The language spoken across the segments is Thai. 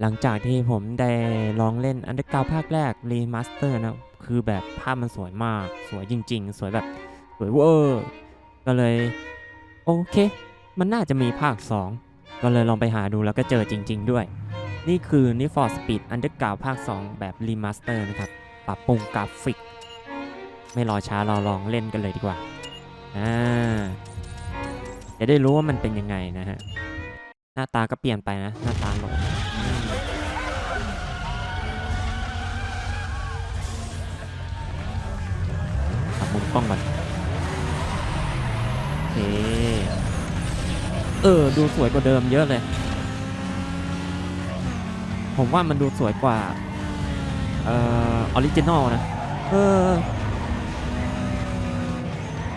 หลังจากที่ผมได้ลองเล่นอันเดอร์กราวภาคแรกรีมาสเตอร์นะ คือแบบภาพมันสวยมาก สวยจริง ๆ สวยแบบสวยเวอร์ ก็เลย โอเค มันน่าจะมีภาค 2 ก็เลยลองไปหาดูแล้วก็เจอจริง ๆ ด้วย นี่คือ Need for Speed Underground ภาค 2 แบบรีมาสเตอร์นะครับ ปรับปรุงกราฟิก ไม่รอช้าเราลองเล่นกันเลยดีกว่า อ่า จะได้รู้ว่ามันเป็นยังไงนะฮะ หน้าตาก็เปลี่ยนไปนะ หน้าตาหลดอืมปรับมุมกล้องก่อนโอเคเออ ดูสวยกว่าเดิมเยอะเลย ผมว่ามันดูสวยกว่า เอ่อออริจินอลนะ เออ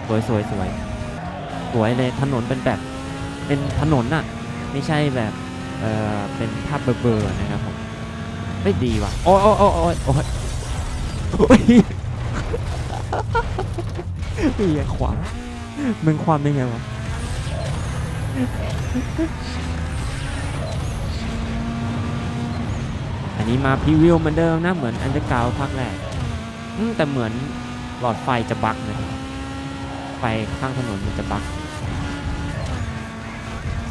สวยสวยสวย สวยเลยถนนเป็นแบบ เป็นถนนน่ะ ไม่ใช่แบบเอ่อเป็นภาพเบลอๆนะครับผมไม่ดีว่ะโอ้ยโอ้ยโอ้ยโอ้ยโอ้ยโอ้เฮียความมึงความได้ไงวะอันนี้มาพรีวิวเหมือนเดิมนะเหมือนอันเดอร์กราวภาคแรกแต่เหมือนหลอดไฟจะบั๊กนะไฟข้างถนนมันจะบั๊ก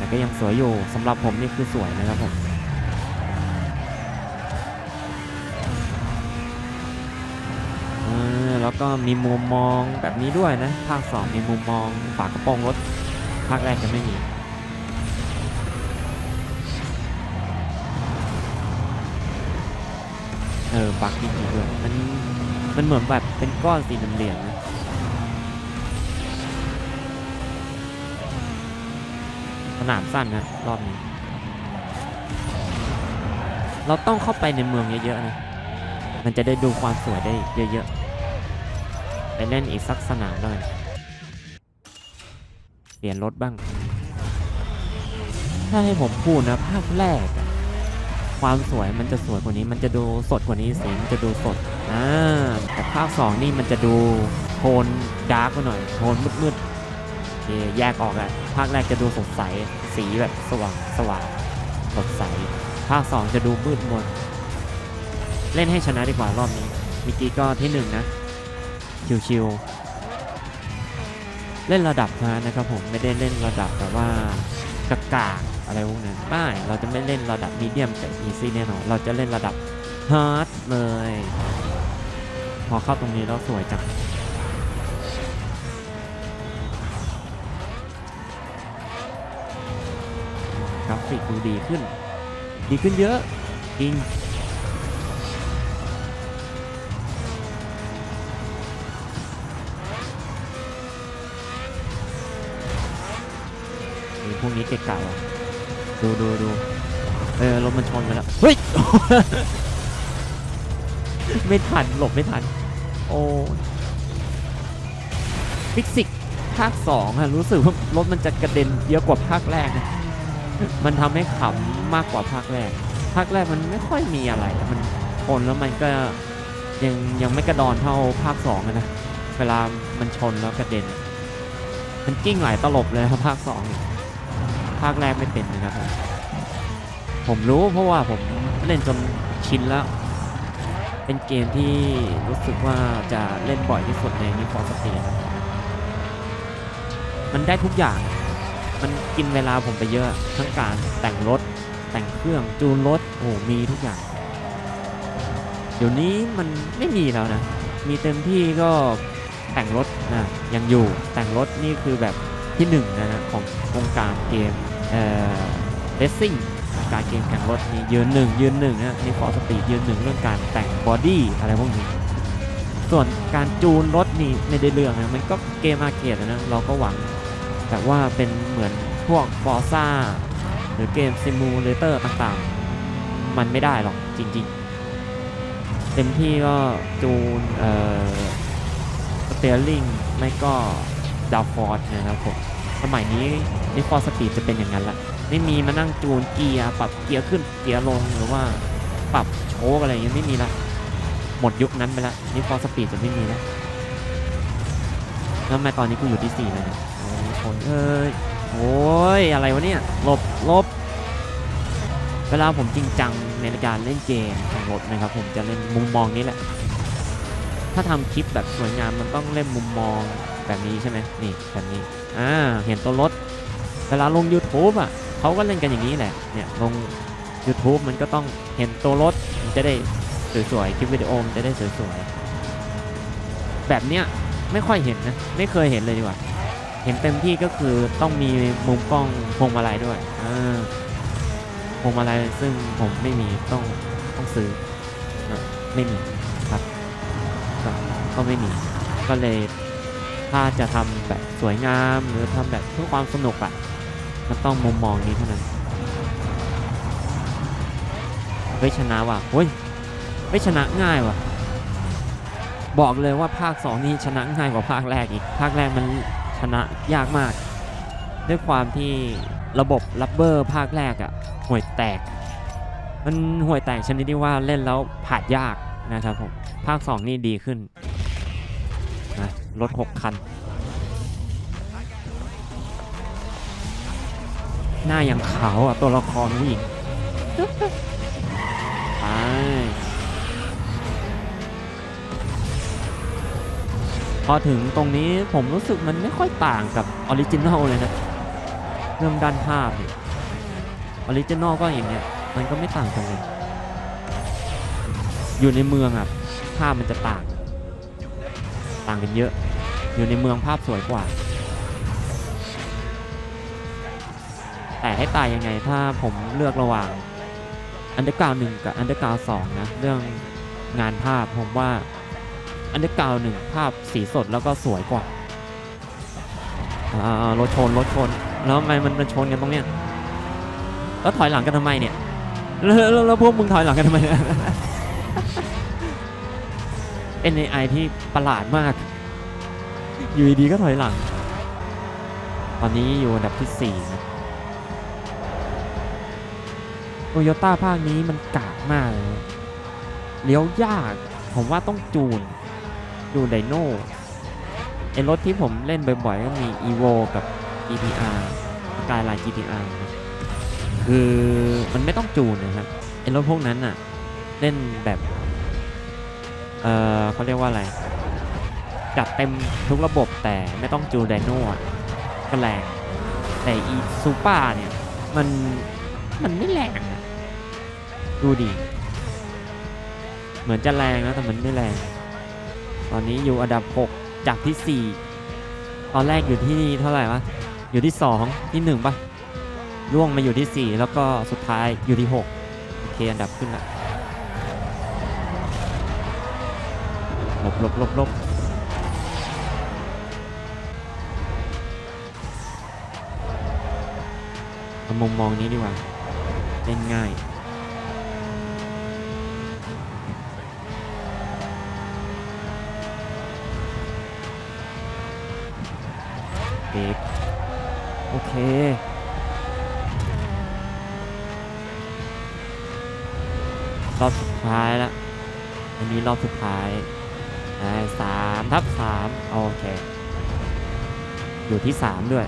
แต่ก็ยังสวยอยู่สำหรับผมนี่คือสวยนะครับผมแล้วก็มีมุมมองแบบนี้ด้วยนะ ภาค 2 มีมุมมองฝากระโปรงรถ ภาคแรกจะไม่มีเออบักจริงๆด้วยมันมันเหมือนแบบเป็นก้อนสีเหลี่ยมนะ สนามสั้นนะรอบนี้ เราต้องเข้าไปในเมืองเยอะๆนะ มันจะได้ดูความสวยได้เยอะๆ ไปเล่นอีกสักสนามแล้วกันเปลี่ยนรถบ้าง ถ้าให้ผมพูดนะภาคแรก ความสวยมันจะสวยกว่านี้ มันจะดูสดกว่านี้สีมันจะดูสดอ่าแต่ภาค2นี่มันจะดูโทนดาร์กกว่าหน่อยโทนมืดๆ เคแยกออกอะภาคแรกจะดูสดใสสีแบบสว่างสว่างสดใส ภาค 2 จะดูมืดมน เล่นให้ชนะดีกว่ารอบนี้มื่อกี้ก็ที่หนึ่งนะชิวๆเล่นระดับนะนะครับผมไม่ได้เล่นระดับแบบว่ากากาอะไรพวกนั้นไม่เราจะไม่เล่นระดับมีเดียมกับอีซี่แน่นอนเราจะเล่นระดับฮาร์ดเลย พอเข้าตรงนี้แล้วสวยจัง ฟิกดูดีขึ้น ดีขึ้นเยอะจริงมีพวกนี้เก่าๆอะดูดูดูเออรถมันชนกันแล้วเฮ้ยไม่ทันหลบไม่ทัน โอ้ฟิสิกภาคสองอะรู้สึกว่ารถมันจะกระเด็นเยอะกว่าภาคแรกนะ มันทำให้ขำมากกว่าภาคแรก ภาคแรกมันไม่ค่อยมีอะไร มันชนแล้วมันก็ยังยังไม่กระดอนเท่าภาคสองนะ เวลามันชนแล้วกระเด็น มันกิ้งหลายตลบเลยครับภาคสองภาคแรกไม่เป็นนะครับผมผมรู้เพราะว่าผมเล่นจนชินแล้ว เป็นเกมที่รู้สึกว่าจะเล่นบ่อยที่สุดใน Need for Speed นะมันได้ทุกอย่าง มันกินเวลาผมไปเยอะทั้งการแต่งรถ แต่งเครื่องจูนรถโอ้มีทุกอย่าง เดี๋ยวนี้มันไม่มีแล้วนะ มีเต็มที่ก็แต่งรถนะยังอยู่แต่งรถนี่คือแบบที่หนึ่งนะนะของวงการเกมเอ่อเรซซิ่งการเกมแข่งรถนี่ยืนหนึ่งยืนหนึ่งนะนี่ฟอร์สปีดยืนหนึ่งเรื่องการแต่งบอดี้อะไรพวกนี้ ส่วนการจูนรถนี่ไม่ได้เรื่องนะมันก็เกมอาร์เคดนะเราก็หวัง แต่ว่าเป็นเหมือนพวกฟอร์ซ่าหรือเกมซิมูเลเตอร์ต่างๆ มันไม่ได้หรอกจริงๆ เต็มที่ก็จูนเอ่อสเตียริงไม่ก็ดาวฟอร์ดนะครับผม สมัยนี้นี่ฟอร์สปีดจะเป็นอย่างนั้นละไม่มีมานั่งจูนเกียร์ปรับเกียร์ขึ้นเกียร์ลงหรือว่าปรับโชคอะไรอย่างเงี้ยไม่มีละหมดยุคนั้นไปล้วนี่ฟอร์สปีดจะไม่มีล้วแล้วทำไมตอนนี้กูอยู่ที่สี่เลยเนี่ยโอ้ ยเอ้ยโอ้ยอะไรวะเนี่ยลบลบเวลาผมจริงจังในการเล่นเกมแข่งรถนะครับ ผมจะเล่นมุมมองนี้แหละ ถ้าทำคลิปแบบสวยงามมันต้องเล่นมุมมองแบบนี้ใช่ไหมนี่แบบนี้อ่าเห็นตัวรถเวลาลง YouTube อะเขาก็เล่นกันอย่างนี้แหละเนี่ยลง YouTube มันก็ต้องเห็นตัวรถมันจะได้สวยๆคลิปวิดีโอมันจะได้สวยๆแบบเนี้ยไม่ค่อยเห็นนะ ไม่เคยเห็นเลยดีกว่า เห็นเต็มที่ก็คือต้องมีมุมกล้องพวงมาลัยด้วยพวงมาลัยซึ่งผมไม่มีต้องต้องซื้อไม่มีครับก็ก็ไม่มีก็เลยถ้าจะทำแบบสวยงามหรือทำแบบเพื่อความสนุกอะมันต้องมุมมองนี้เท่านั้นเฮ้ยชนะว่ะเฮ้ยไม่ชนะง่ายว่ะ บอกเลยว่าภาค 2 นี้ชนะง่ายกว่าภาคแรกอีก ภาคแรกมัน ชนะยากมาก ด้วยความที่ระบบลับเบอร์ภาคแรกอะ่ะห่วยแตก มันห่วยแตกชนิดที่ว่าเล่นแล้วผ่านยากนะครับผม ภาค 2 นี่ดีขึ้นนะรถ 6 คัน หน้าอย่างขาวอะ ตัวละครผู้หญิง พอถึงตรงนี้ผมรู้สึกมันไม่ค่อยต่างกับออริจินอลเลยนะเรื่องด้านภาพเนี่ยออริจินอลก็อย่างเนี้ยมันก็ไม่ต่างกันเลย อยู่ในเมืองอะภาพมันจะต่าง ต่างกันเยอะ อยู่ในเมืองภาพสวยกว่า แต่ให้ตายยังไงถ้าผมเลือกระหว่างอันเดอร์กาวหนึ่งกับอันเดอร์กาวสองนะ เรื่องงานภาพผมว่า อันเดอร์กาวหนึ่งภาพสีสดแล้วก็สวยกว่า อ่ารถชนรถชน แล้วทำไมมันมันชนกันตรงเนี้ย แล้วถอยหลังกันทำไมเนี่ย แล้วแล้วแล้วพวกมึงถอยหลังกันทำไมเนี่ยเป็น AI ที่ประหลาดมาก อยู่ดีๆก็ถอยหลัง ตอนนี้อยู่อันดับที่สี่นะโตโยต้าภาคนี้มันกากมากเลยเลี้ยวยาก ผมว่าต้องจูน จูไดโน่ไอรถที่ผมเล่นบ่อยๆก็มี EVO กับ GTR กายไลน์ GTR นะคือมันไม่ต้องจูนนะครับไอรถพวกนั้นอะเล่นแบบ เออเขาเรียกว่าอะไร จัดเต็มทุกระบบแต่ไม่ต้องจูนไดโน่อะก็แรง แต่อีซูเปอร์เนี่ย มันมันไม่แรงอะดูดิ เหมือนจะแรงนะแต่มันไม่แรง ตอนนี้อยู่อันดับ 6 จากที่ 4 ตอนแรกอยู่ที่เท่าไหร่วะ อยู่ที่ 2 ที่1ปะล่วงมาอยู่ที่ 4 แล้วก็สุดท้ายอยู่ที่ 6 โอเคอันดับขึ้นละหลบหลบหลบหลบเอามุมมองนี้ดีกว่า เล่นง่าย เบรโอเค รอบสุดท้ายแล้วอันนี้รอบสุดท้ายสามทับสามโอเค อยู่ที่สามด้วย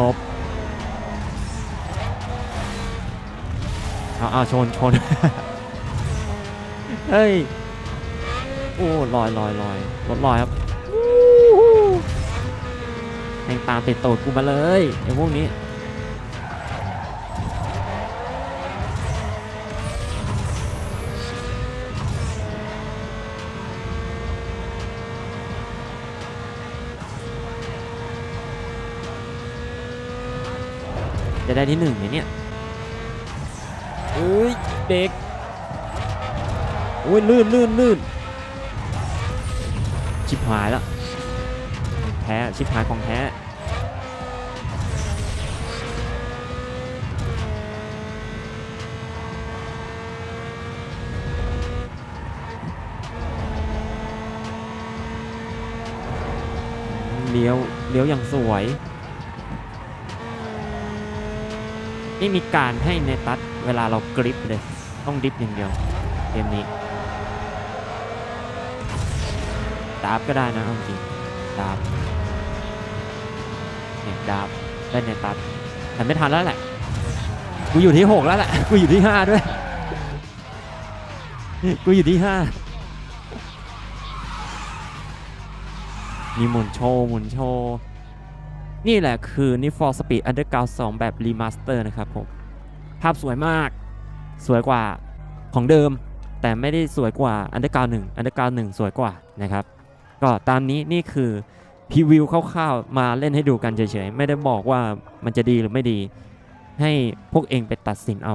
ลบเอาเอาชนชน เฮ้ย โอ้ลอยลอยลอยรถลอยครับ แม่งตามติดตูดกูมาเลยไอ้พวกนี้จะได้ที่หนึ่งไหมเนี่ยเอ้ยเด็กโอ้ยลื่นลื่นลื่นชิบหายแล้ว แพ้ชิบหายของแท้ เลี้ยว เลี้ยวอย่างสวยไม่มีการให้เนตัสเวลาเรากริปเลย ต้องดิฟอย่างเดียวเกมนี้ดาบก็ได้นะจริงดาบ เนี่ยดาบได้เนตัสแต่ไม่ทันแล้วแหละ กูอยู่ที่ 6 แล้วแหละ กูอยู่ที่ 5 ด้วย กูอยู่ที่ 5 มีหมุนโชว์หมุนโชว์ นี่แหละคือ Need for Speed Underground 2 แบบรีมาสเตอร์นะครับผม ภาพสวยมาก สวยกว่าของเดิม แต่ไม่ได้สวยกว่า Underground 1 Underground 1 สวยกว่านะครับ ก็ตามนี้นี่คือ พรีวิวคร่าวๆมาเล่นให้ดูกันเฉยๆ ไม่ได้บอกว่ามันจะดีหรือไม่ดี ให้พวกเองไปตัดสินเอา